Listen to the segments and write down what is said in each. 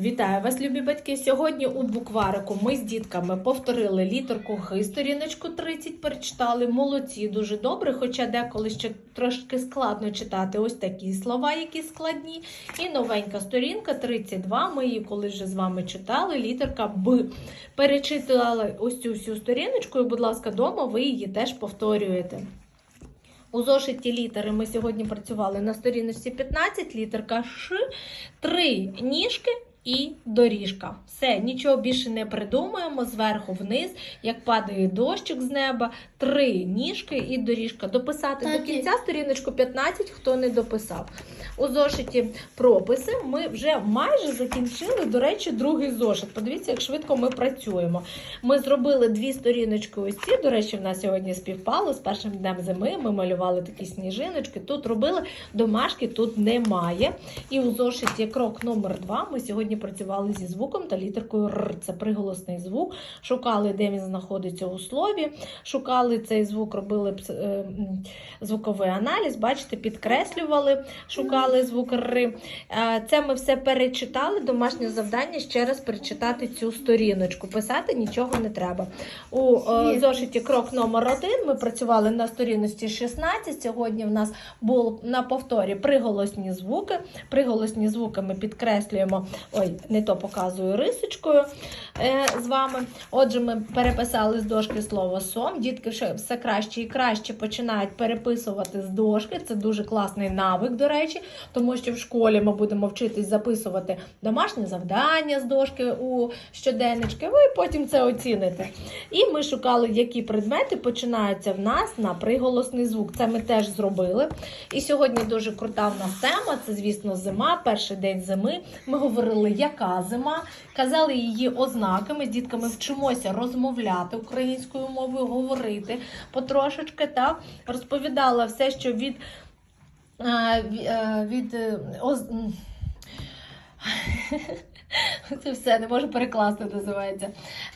Вітаю вас, любі батьки! Сьогодні у букварику ми з дітками повторили літерку Х, сторіночку 30 перечитали. Молодці, дуже добре, хоча деколи ще трошки складно читати ось такі слова, які складні. І новенька сторінка 32. Ми її колись вже з вами читали. Літерка Б. Перечитали ось цю всю сторіночку, і, будь ласка, вдома ви її теж повторюєте. У зошиті літери ми сьогодні працювали на сторіночці 15, літерка Ш, три ніжки і доріжка. Все, нічого більше не придумуємо. Зверху вниз, як падає дощик з неба, три ніжки і доріжка. Дописати Так, до кінця сторіночку 15, хто не дописав. У зошиті прописи ми вже майже закінчили, до речі, другий зошит. Подивіться, як швидко ми працюємо. Ми зробили дві сторіночки ось ці. До речі, в нас сьогодні співпало з першим днем зими. Ми малювали такі сніжиночки. Тут робили домашки, тут немає. І у зошиті крок номер два ми сьогодні працювали зі звуком та літеркою Р. Це приголосний звук. Шукали, де він знаходиться у слові. Шукали цей звук, робили е, звуковий аналіз. Бачите, підкреслювали, шукали звук Р. Е, Це ми все перечитали. Домашнє завдання ще раз перечитати цю сторіночку. Писати нічого не треба. У е, зошиті крок номер один. Ми працювали на сторінності 16. Сьогодні в нас був на повторі приголосні звуки. Приголосні звуки ми підкреслюємо. Ой, не то показую рисочкою е, з вами. Отже, ми переписали з дошки слово сом. Дітки все краще і краще починають переписувати з дошки. Це дуже класний навик, до речі, тому що в школі ми будемо вчитись записувати домашні завдання з дошки у щоденнички. Ви потім це оціните. І ми шукали, які предмети починаються в нас на приголосний звук. Це ми теж зробили. І сьогодні дуже крута в нас тема. Це, звісно, зима, перший день зими. Ми говорили, яка зима, казали її ознаки. Ми з дітками вчимося розмовляти українською мовою, говорити потрошечки. Так розповідала все, що від. від. е, від е, оз- м. Це все не можу перекласти, називається.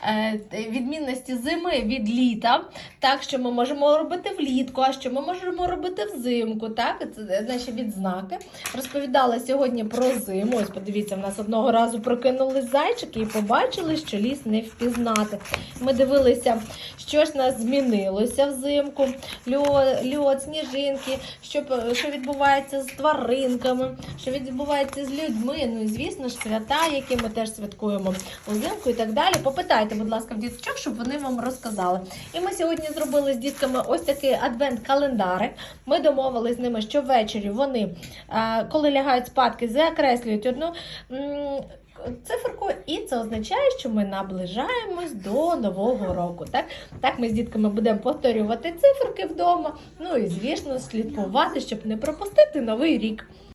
Е, відмінності зими від літа, так що ми можемо робити влітку, а що ми можемо робити взимку. Так, це наші відзнаки. Розповідала сьогодні про зиму. Ось подивіться, в нас одного разу прокинулись зайчики і побачили, що ліс не впізнати. Ми дивилися, що ж нас змінилося взимку. Льод сніжинки, що, що відбувається з тваринками, що відбувається з людьми. Ну і звісно ж, свята, які ми теж святкуємо взимку і так далі. Попитайте, будь ласка, в діточок, щоб вони вам розказали. І ми сьогодні зробили з дітками ось такий адвент-календарик. Ми домовились з ними, що ввечері вони, коли лягають спадки, закреслюють одну. Циферку, і це означає, що ми наближаємось до нового року. Так, так ми з дітками будемо повторювати циферки вдома. Ну і звісно, слідкувати, щоб не пропустити новий рік.